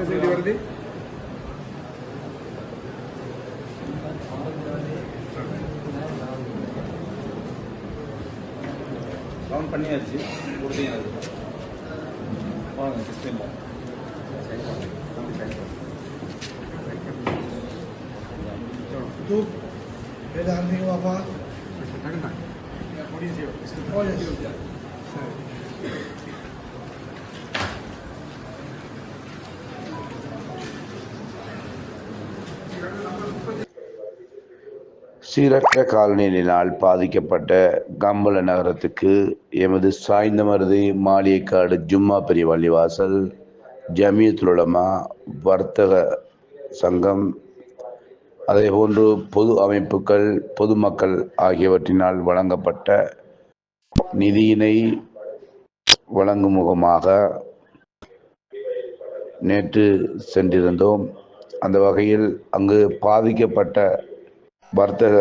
எத்தனை செடி வருது கவுண்ட் பண்ணியாச்சு. கொடுத்தீங்க அது வாங்க சிஸ்டமில் Tu, ele amigo apa? சீரற்ற காலநிலையினால் பாதிக்கப்பட்ட கம்பல நகரத்துக்கு எமது சாய்ந்தமருது மாளிகைக்காடு ஜும்மா பெரிய பள்ளிவாசல் ஜமியத்துலமா வர்த்தக சங்கம் அதேபோன்று பொது அமைப்புகள் பொதுமக்கள் ஆகியவற்றினால் வழங்கப்பட்ட நிதியினை வழங்கும் முகமாக நேற்று சென்றிருந்தோம். அந்த வகையில் அங்கு பாதிக்கப்பட்ட வர்த்தக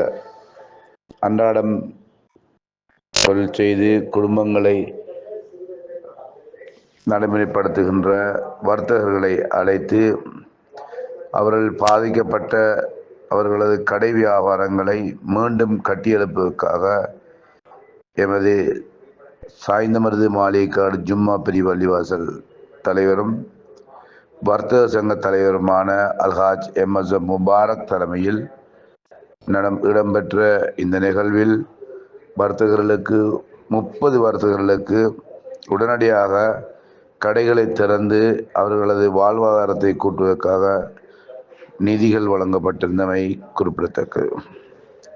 அன்றாடம் தொழில் செய்து குடும்பங்களை நடைமுறைப்படுத்துகின்ற வர்த்தகர்களை அழைத்து அவர்கள் பாதிக்கப்பட்ட அவர்களது கடை வியாபாரங்களை மீண்டும் கட்டியெழுப்பதற்காக எமது சாய்ந்தமருது மாளிகைக்காடு ஜும்மா பிரி பள்ளிவாசல் தலைவரும் வர்த்தக சங்க தலைவருமான அல்ஹாஜ் எம் எஸ் முபாரக் தலைமையில் நடம் இடம்பெற்ற இந்த நிகழ்வில் வர்த்தகர்களுக்கு முப்பது வர்த்தகர்களுக்கு உடனடியாக கடைகளை திறந்து அவர்களது வாழ்வாதாரத்தை கூட்டுவதற்காக நிதிகள் வழங்கப்பட்டிருந்தமை குறிப்பிடத்தக்கது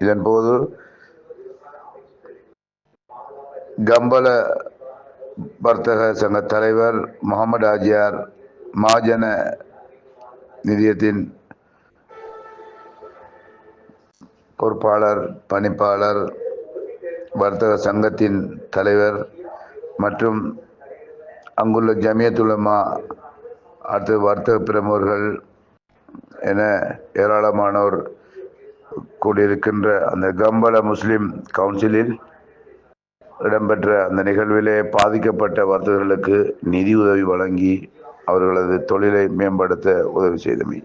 இதன்போது கம்பள வர்த்தக சங்க தலைவர் முகமது ஆஜியார் மாஜன நிதியத்தின் பொறுப்பாளர் பணிப்பாளர் வர்த்தக சங்கத்தின் தலைவர் மற்றும் அங்குள்ள ஜமியத்துலமா அடுத்து வர்த்தக பிரமுகர்கள் என ஏராளமானோர் கூடியிருக்கின்ற அந்த கம்பள முஸ்லிம் கவுன்சிலில் இடம்பெற்ற அந்த நிகழ்விலே பாதிக்கப்பட்ட வர்த்தகர்களுக்கு நிதி உதவி வழங்கி அவர்களது தொழிலை மேம்படுத்த உதவி செய்தமை.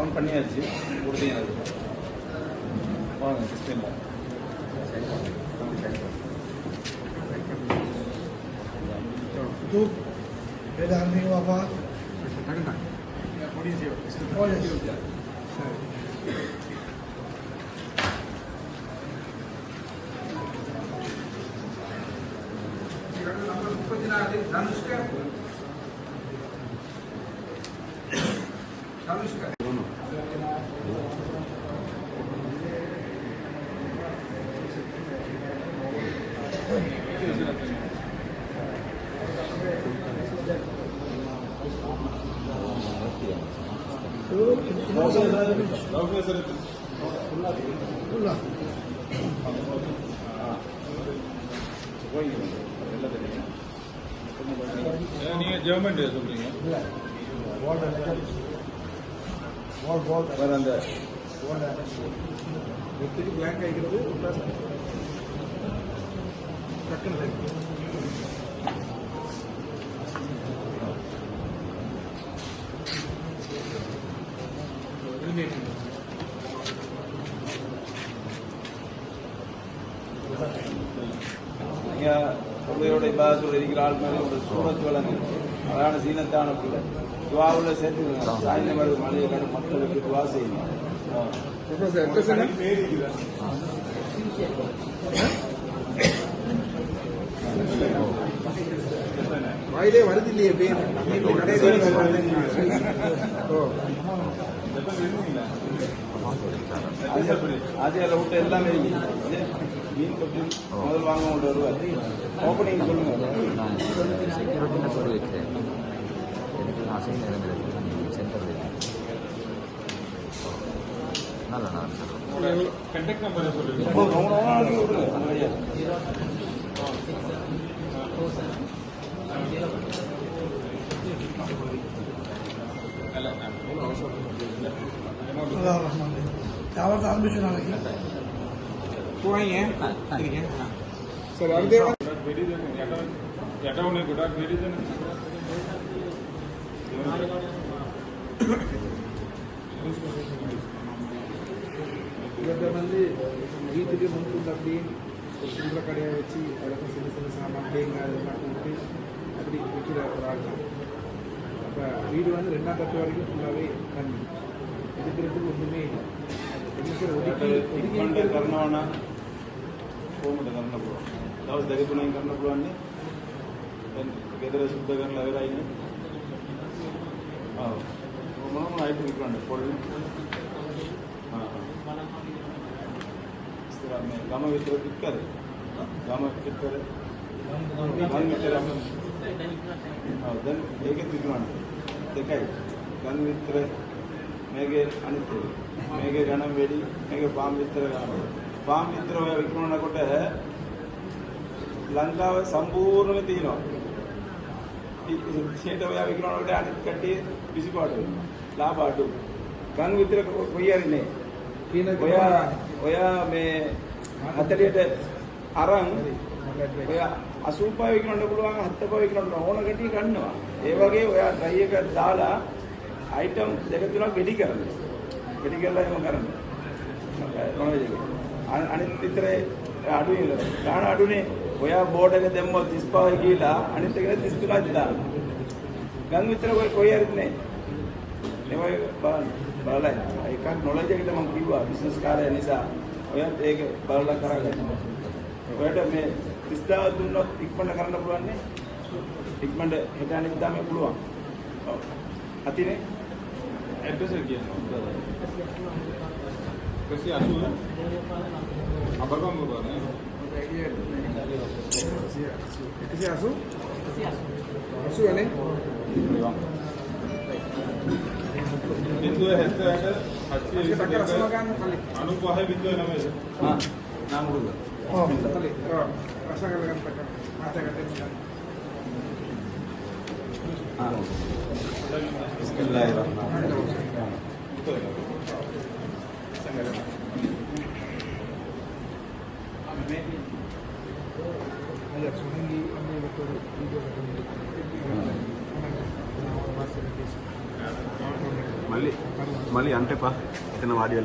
கவுண்ட் பண்ணியாச்சு. கொடுத்தீங்க அது வாங்க சிஸ்டமில் tu, ele amigo apa? நீங்க சொல்கிறீங்க Wall, wall, அந்த பிளாங்க் ஆகிக்கிறது டக்குன்னு இபாதத்தோடு இருக்கிற ஆள் மாதிரி ஒரு சூரத் வழங்கு அழகான சீனத்தான பிள்ளை துவாவில் சேர்த்து சாய்ந்த மாதிரி மளிகை மக்களுக்கு துவா செய்யணும். வாயிலே வருது இல்லையே பேர். ஆஜியால விட்டு எல்லாமே இருக்கு. இது முதல் வாங்க கொண்டு வருவார் ஓப்பனிங் சொல்லுங்க நான் செக்யூரிட்டியில் சொல்லி வைக்கிறேன் எனக்கு அசைன் இறங்குறது சென்டர் நல்ல நான் இப்போ ரொம்ப நாளைக்கு விடுங்க அந்த வழியா ಸರ್ ಅದೇ ఎక్కడ ఉన్నాయి గుడాక్ లేడీస్ కొంతమంది వీధికి ముందు తప్పి ఇంట్లో కడే వచ్చి అదొక చిన్న చిన్న సామాన్లు ఏం కాదు అన్నట్టు అప్పుడు వీటి రావడం அப்போ வீடு வந்து ரெண்டாம் தட்டு வரைக்கும் ஃபுல்லாகவே தண்ணி இருக்கிறதுக்கு ஒன்றுமே இல்லை ஒதுக்கி ஒதுக்கி கருணாவனா කොහොමද කරන්න පුළුවන්? දවස් දෙක තුනෙන් කරන්න පුළුවන් නේ? දැන් ගෙදර සුද්ධ කරලා ඉවරයිනේ. ආ. මොනම අයිටම් විකුණන්න පොල්. ආ. ඉස්සරහ මේ ගම විතර පිටකද? ගම පිටකද? ගම් විතර. ආ දැන් ඒකත් විකුණන්න. දෙකයි. ගම් විතර මේකේ අනිත් එක. මේකේ ගණන් වැඩි මේකේ පාම් විතර ගණන්. පාම් විතර ඔය විකුණනකොට ලංකාව සම්පූර්ණයෙන්ම තියෙනවා. ඉතින් ඔය විකුණනකොට අනිත් කට්ටිය පිසිපාඩු වෙනවා. ලාභ අඩු. ගම් විතර කොයි හරිනේ. කියන ඔයා ඔයා මේ හතලියට අරන් ඔය 85 විකුණන්න පුළුවන් 70 විකුණන්න ඕන ගැටි ගන්නවා. ඒ වගේ ඔයා ට්‍රයි එක දාලා අයිටම් දෙක තුනක් වෙඩි කරන්න. වෙඩි කරලා එහෙම කරන්න. මොනවද ඒක? අන- අනිත් විතරේ අඩුයි නේද? ගාන අඩුනේ. ඔයා බෝඩ් එක දැම්මොත් 35 කියලා අනිත් එක 33ක් දාන්න. ගම් විතර කොයි කොයි හරිත් නේ. ඒවයි බලන්න. බලලා එකක් නොලෙජ් එකට මම කිව්වා බිස්නස් කාර්යය නිසා ඔයත් ඒක බලලා කරගන්න. ඔයාලට මේ 30000 දුන්නොත් ඉක්මනට කරන්න පුළුවන් නේ? ඉක්මනට හෙට අනිද්දා මේ පුළුවන්. ඔව්. අතිනේ? ඇඩ්‍රස් එක කියන්න कशी असू आंबरगाव मुलगा कशी असू असू आणि ಬಿದ್ದು ಹೆತ್ತ ಹಚ್ಚಿ ಅನುಭವ ಬಿದ್ದು ನಮಗೆ ನಮ್ಮ ಹುಡುಗ ಮಾತಾಡೋದು మళ్ళీ మళ్ళీ అంటే పా. ఎతన వాడి